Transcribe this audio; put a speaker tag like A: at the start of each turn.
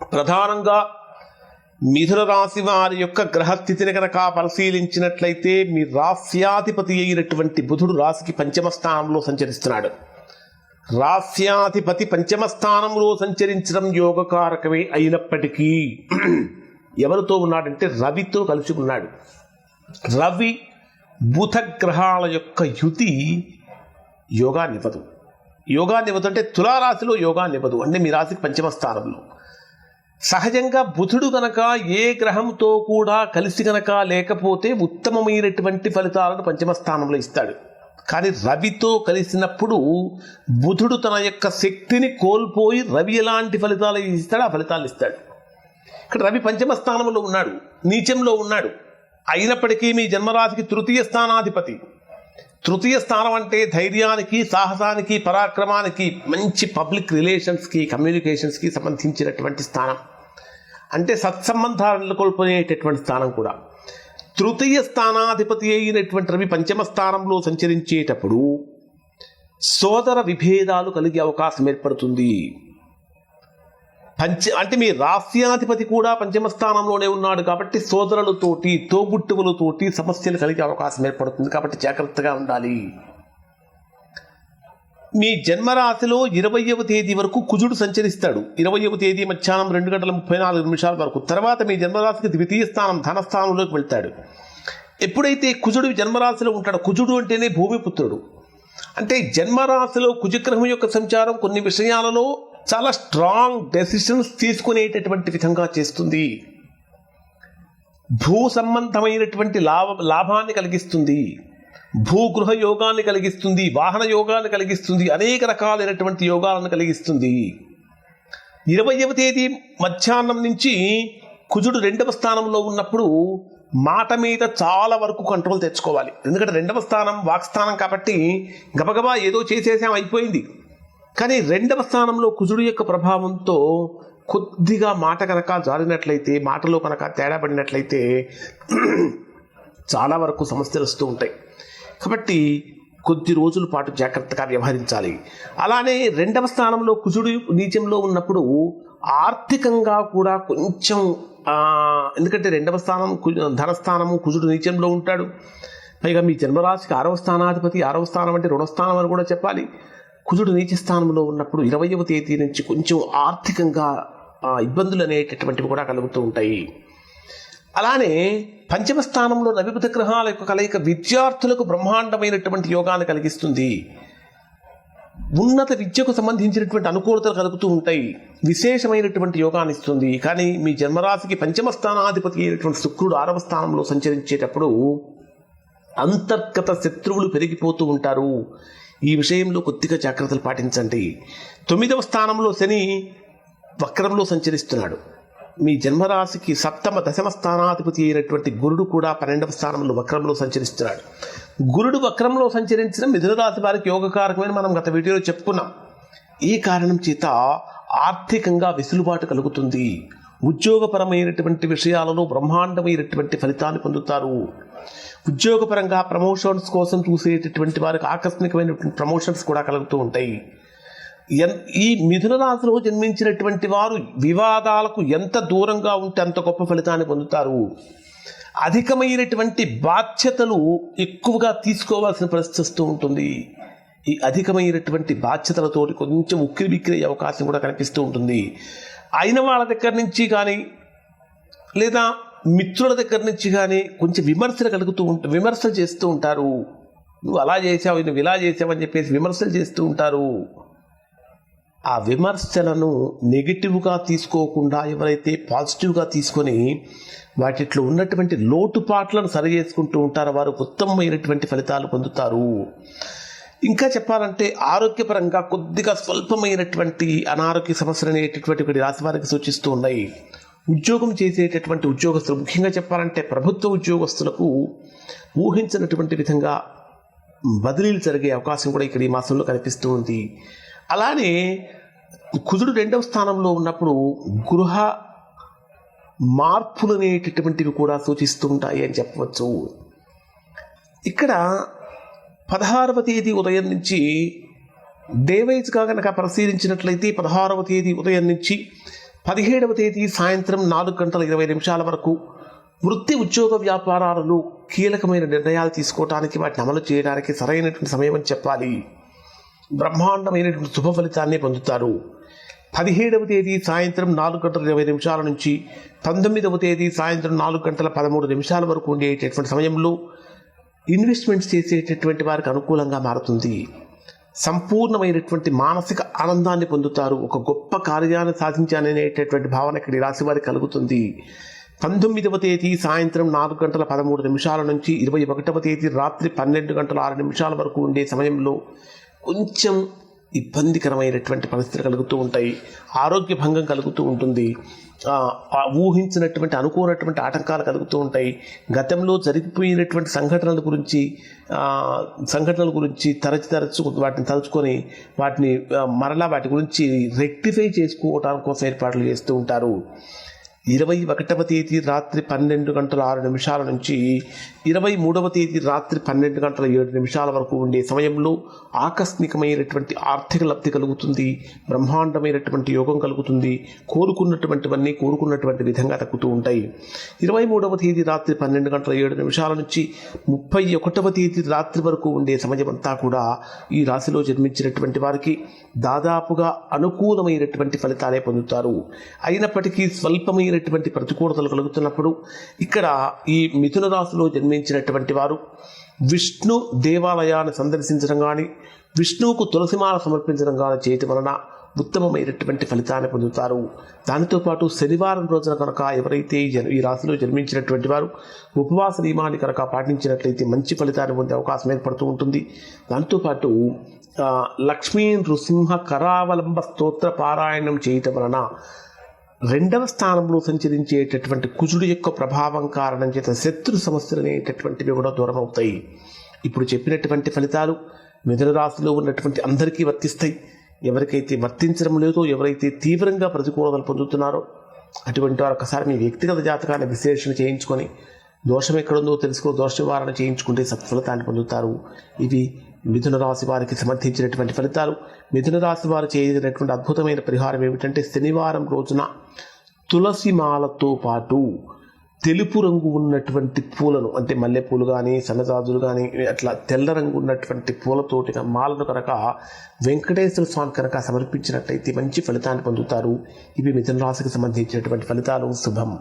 A: ప్రధానంగా మిథున రాశి వారి యొక్క గ్రహస్థితిని కనుక పరిశీలించినట్లయితే మీ రాస్యాధిపతి అయినటువంటి బుధుడు రాశికి పంచమ స్థానంలో సంచరిస్తున్నాడు. రాస్యాధిపతి పంచమ స్థానంలో సంచరించడం యోగకారకమే అయినప్పటికీ ఎవరితో ఉన్నాడంటే రవితో కలిసి ఉన్నాడు. రవి బుధ గ్రహాల యొక్క యుతి యోగాన్నివ్వదు యోగాన్నివ్వదు అంటే తులారాశిలో యోగాన్నివ్వదు అంటే మీ రాశికి పంచమ స్థానంలో. సహజంగా బుధుడు గనక ఏ గ్రహంతో కూడా కలిసి గనక లేకపోతే ఉత్తమమైనటువంటి ఫలితాలను పంచమ స్థానంలో ఇస్తాడు. కానీ రవితో కలిసినప్పుడు బుధుడు తన యొక్క శక్తిని కోల్పోయి రవి ఎలాంటి ఫలితాలు ఇస్తాడు ఆ ఫలితాలు ఇస్తాడు. ఇక్కడ రవి పంచమ స్థానంలో ఉన్నాడు నీచంలో ఉన్నాడు. అయినప్పటికీ మీ జన్మరాశికి తృతీయ స్థానాధిపతి. తృతీయ స్థానం అంటే ధైర్యానికి సాహసానికి పరాక్రమానికి మంచి పబ్లిక్ రిలేషన్స్కి కమ్యూనికేషన్స్కి సంబంధించినటువంటి స్థానం. అంటే సత్సంబంధాలను నెలకొల్పుకునేటటువంటి స్థానం కూడా. తృతీయ స్థానాధిపతి అయినటువంటి రవి పంచమ స్థానంలో సంచరించేటప్పుడు సోదర విభేదాలు కలిగే అవకాశం ఏర్పడుతుంది. పంచ అంటే మీ రాస్యాధిపతి కూడా పంచమ స్థానంలోనే ఉన్నాడు కాబట్టి సోదరులతోటి తోబుట్టువులతోటి సమస్యలు కలిగే అవకాశం ఏర్పడుతుంది కాబట్టి జాగ్రత్తగా ఉండాలి. మీ జన్మరాశిలో ఇరవయవ తేదీ వరకు కుజుడు సంచరిస్తాడు. ఇరవయవ తేదీ మధ్యాహ్నం రెండు గంటల ముప్పై నాలుగు నిమిషాల వరకు. తర్వాత మీ జన్మరాశికి ద్వితీయ స్థానం ధనస్థానంలోకి వెళ్తాడు. ఎప్పుడైతే కుజుడు జన్మరాశిలో ఉంటాడు కుజుడు అంటేనే భూమిపుత్రుడు. అంటే జన్మరాశిలో కుజగ్రహం యొక్క సంచారం కొన్ని విషయాలలో చాలా స్ట్రాంగ్ డెసిషన్స్ తీసుకునేటటువంటి విధంగా చేస్తుంది. భూ సంబంధమైనటువంటి లాభ లాభాన్ని కలిగిస్తుంది. భూగృహ యోగాన్ని కలిగిస్తుంది వాహన యోగాన్ని కలిగిస్తుంది అనేక రకాలైనటువంటి యోగాలను కలిగిస్తుంది. ఇరవయవ తేదీ మధ్యాహ్నం నుంచి కుజుడు రెండవ స్థానంలో ఉన్నప్పుడు మాట మీద చాలా వరకు కంట్రోల్ తెచ్చుకోవాలి. ఎందుకంటే రెండవ స్థానం వాక్స్థానం కాబట్టి గబగబా ఏదో చేసేసాం అయిపోయింది. కానీ రెండవ స్థానంలో కుజుడు యొక్క ప్రభావంతో కొద్దిగా మాట కనుక జారినట్లయితే మాటలో కనుక తేడా పడినట్లయితే చాలా వరకు సమస్యలు వస్తూ ఉంటాయి. కాబట్టి కొద్ది రోజుల పాటు జాగ్రత్తగా వ్యవహరించాలి. అలానే రెండవ స్థానంలో కుజుడు నీచంలో ఉన్నప్పుడు ఆర్థికంగా కూడా కొంచెం ఎందుకంటే రెండవ స్థానం కు- ధనస్థానము కుజుడు నీచంలో ఉంటాడు. పైగా మీ జన్మరాశికి ఆరవ స్థానాధిపతి ఆరవ స్థానం అంటే రుణస్థానం అని కూడా చెప్పాలి. కుజుడు నీచ స్థానంలో ఉన్నప్పుడు ఇరవయవ తేదీ నుంచి కొంచెం ఆర్థికంగా ఆ, ఇబ్బందులు అనేటటువంటివి కూడా కలుగుతూ ఉంటాయి. అలానే పంచమ స్థానంలో నవిబుధ గ్రహాల యొక్క కలయిక విద్యార్థులకు బ్రహ్మాండమైనటువంటి యోగాన్ని కలిగిస్తుంది. ఉన్నత విద్యకు సంబంధించినటువంటి అనుకూలతలు కలుగుతూ ఉంటాయి. విశేషమైనటువంటి యోగాన్ని ఇస్తుంది. కానీ మీ జన్మరాశికి పంచమ స్థానాధిపతి అయినటువంటి శుక్రుడు ఆరవ స్థానంలో సంచరించేటప్పుడు అంతర్గత శత్రువులు పెరిగిపోతూ ఉంటారు. ఈ విషయంలో కొద్దిగా జాగ్రత్తలు పాటించండి. తొమ్మిదవ స్థానంలో శని వక్రంలో సంచరిస్తున్నాడు. మీ జన్మరాశికి సప్తమ దశమ స్థానాధిపతి అయినటువంటి గురుడు కూడా పన్నెండవ స్థానంలో వక్రంలో సంచరిస్తున్నాడు. గురుడు వక్రంలో సంచరించిన మిథునరాశి వారికి యోగకారకమైన మనం గత వీడియోలో చెప్పుకున్నాం. ఈ కారణం చేత ఆర్థికంగా వెసులుబాటు కలుగుతుంది. ఉద్యోగపరమైనటువంటి విషయాలలో బ్రహ్మాండమైనటువంటి ఫలితాన్ని పొందుతారు. ఉద్యోగపరంగా ప్రమోషన్స్ కోసం చూసేటటువంటి వారికి ఆకస్మికమైనటువంటి ప్రమోషన్స్ కూడా కలుగుతూ ఉంటాయి. ఎన్ ఈ మిథున రాశిలో జన్మించినటువంటి వారు వివాదాలకు ఎంత దూరంగా ఉంటే అంత గొప్ప ఫలితాన్ని పొందుతారు. అధికమైనటువంటి బాధ్యతలు ఎక్కువగా తీసుకోవాల్సిన పరిస్థితి వస్తూ ఉంటుంది. ఈ అధికమైనటువంటి బాధ్యతలతో కొంచెం ఉక్కిరి బిక్కిరి అవకాశం కూడా కనిపిస్తూ ఉంటుంది. అయిన వాళ్ళ దగ్గర నుంచి కానీ లేదా మిత్రుల దగ్గర నుంచి కానీ కొంచెం విమర్శలు కలుగుతూ ఉంటా విమర్శలు చేస్తూ ఉంటారు. నువ్వు అలా చేసావు నువ్వు ఇలా చేసావు అని చెప్పేసి విమర్శలు చేస్తూ ఉంటారు. ఆ విమర్శలను నెగిటివ్గా తీసుకోకుండా ఎవరైతే పాజిటివ్గా తీసుకొని వాటిలో ఉన్నటువంటి లోటుపాట్లను సరి చేసుకుంటూ ఉంటారో వారు ఉత్తమమైనటువంటి ఫలితాలు పొందుతారు. ఇంకా చెప్పాలంటే ఆరోగ్యపరంగా కొద్దిగా స్వల్పమైనటువంటి అనారోగ్య సమస్యలు అనేటటువంటి కొన్ని రాశి వారికి సూచిస్తూ ఉన్నాయి. ఉద్యోగం చేసేటటువంటి ఉద్యోగస్తులు ముఖ్యంగా చెప్పాలంటే ప్రభుత్వ ఉద్యోగస్తులకు ఊహించినటువంటి విధంగా బదిలీలు జరిగే అవకాశం కూడా ఇక్కడ ఈ మాసంలో కనిపిస్తూ ఉంది. అలానే కుజుడు రెండవ స్థానంలో ఉన్నప్పుడు గృహ మార్పులు అనేటటువంటివి కూడా సూచిస్తూ ఉంటాయి అని చెప్పవచ్చు. ఇక్కడ పదహారవ తేదీ ఉదయం నుంచి డేవైజ్గా కనుక పరిశీలించినట్లయితే పదహారవ తేదీ ఉదయం నుంచి పదిహేడవ తేదీ సాయంత్రం నాలుగు గంటల ఇరవై నిమిషాల వరకు వృత్తి ఉద్యోగ వ్యాపారాలలో కీలకమైన నిర్ణయాలు తీసుకోవడానికి వాటిని అమలు చేయడానికి సరైనటువంటి సమయం అని చెప్పాలి. బ్రహ్మాండమైనటువంటి శుభ ఫలితాన్ని పొందుతారు. పదిహేడవ తేదీ సాయంత్రం నాలుగు గంటల ఇరవై నిమిషాల నుంచి పంతొమ్మిదవ తేదీ సాయంత్రం నాలుగు గంటల పదమూడు నిమిషాల వరకు ఉండేటటువంటి సమయంలో ఇన్వెస్ట్మెంట్ చేసేటటువంటి వారికి అనుకూలంగా మారుతుంది. సంపూర్ణమైనటువంటి మానసిక ఆనందాన్ని పొందుతారు. ఒక గొప్ప కార్యాన్ని సాధించాననేటటువంటి భావన ఇక్కడ రాశి వారికి కలుగుతుంది. పంతొమ్మిదవ తేదీ సాయంత్రం నాలుగు గంటల పదమూడు నిమిషాల నుంచి ఇరవై ఒకటవ తేదీ రాత్రి పన్నెండు గంటల ఆరు నిమిషాల వరకు ఉండే సమయంలో కొంచెం ఇబ్బందికరమైనటువంటి పరిస్థితులు కలుగుతూ ఉంటాయి. ఆరోగ్య భంగం కలుగుతూ ఉంటుంది. ఊహించినటువంటి అనుకోనటువంటి ఆటంకాలు కలుగుతూ ఉంటాయి. గతంలో జరిగిపోయినటువంటి సంఘటనల గురించి సంఘటనల గురించి తరచు తరచు వాటిని తలుచుకొని వాటిని మరలా వాటి గురించి రెక్టిఫై చేసుకోవడానికి కోసం ఏర్పాట్లు చేస్తూ ఉంటారు. ఇరవై ఒకటవ తేదీ రాత్రి పన్నెండు గంటల ఆరు నిమిషాల నుంచి ఇరవై మూడవ తేదీ రాత్రి పన్నెండు గంటల ఏడు నిమిషాల వరకు ఉండే సమయంలో ఆకస్మికమైనటువంటి ఆర్థిక లబ్ధి కలుగుతుంది బ్రహ్మాండమైనటువంటి యోగం కలుగుతుంది కోరుకున్నటువంటివన్నీ కోరుకున్నటువంటి విధంగా తగ్గుతూ ఉంటాయి. ఇరవై మూడవ తేదీ రాత్రి పన్నెండు గంటల ఏడు నిమిషాల నుంచి ముప్పై ఒకటవ తేదీ రాత్రి వరకు ఉండే సమయం అంతా కూడా ఈ రాశిలో జన్మించినటువంటి వారికి దాదాపుగా అనుకూలమైనటువంటి ఫలితాలే పొందుతారు. అయినప్పటికీ స్వల్పమైనటువంటి ప్రతికూలతలు కలుగుతున్నప్పుడు ఇక్కడ ఈ మిథున రాశిలో జన్మించినటువంటి వారు విష్ణు దేవాలయాన్ని సందర్శించడం కానీ విష్ణువుకు తులసిమాల సమర్పించడం కానీ చేయటం వలన ఉత్తమమైనటువంటి ఫలితాన్ని పొందుతారు. దానితో పాటు శనివారం రోజున కనుక ఎవరైతే ఈ రాశిలో జన్మించినటువంటి వారు ఉపవాస నియమాన్ని కనుక పాటించినట్లయితే మంచి ఫలితాన్ని పొందే అవకాశం ఏర్పడుతూ ఉంటుంది. దాంతోపాటు లక్ష్మీ నృసింహ కరావలంబ స్తోత్ర పారాయణం చేయటం వలన రెండవ స్థానంలో సంచరించేటటువంటి కుజుడు యొక్క ప్రభావం కారణం చేత శత్రు సమస్యలు అనేటటువంటివి కూడా దూరం అవుతాయి ఇప్పుడు చెప్పినటువంటి ఫలితాలు మిథున రాశిలో ఉన్నటువంటి అందరికీ వర్తిస్తాయి. ఎవరికైతే వర్తించడం లేదో ఎవరైతే తీవ్రంగా ప్రతికూలతలు పొందుతున్నారో అటువంటి వారు ఒకసారి మీ వ్యక్తిగత జాతకాన్ని విశ్లేషణ చేయించుకొని దోషం ఎక్కడుందో తెలుసుకో దోష నివారణ చేయించుకుంటే సత్ఫలితాన్ని పొందుతారు. ఇవి మిథున రాశి వారికి సమర్థించినటువంటి ఫలితాలు. మిథున రాశి వారు చేయగలిగినటువంటి అద్భుతమైన పరిహారం ఏమిటంటే శనివారం రోజున తులసి మాలతో పాటు తెలుపు రంగు ఉన్నటువంటి పూలను అంటే మల్లెపూలు కానీ సన్నజాజులు కానీ అట్లా తెల్ల రంగు ఉన్నటువంటి పూలతోటి మాలను కనుక వెంకటేశ్వర స్వామి కనుక సమర్పించినట్లయితే మంచి ఫలితాన్ని పొందుతారు. ఇవి మిథున రాశికి సంబంధించినటువంటి ఫలితాలు. శుభం.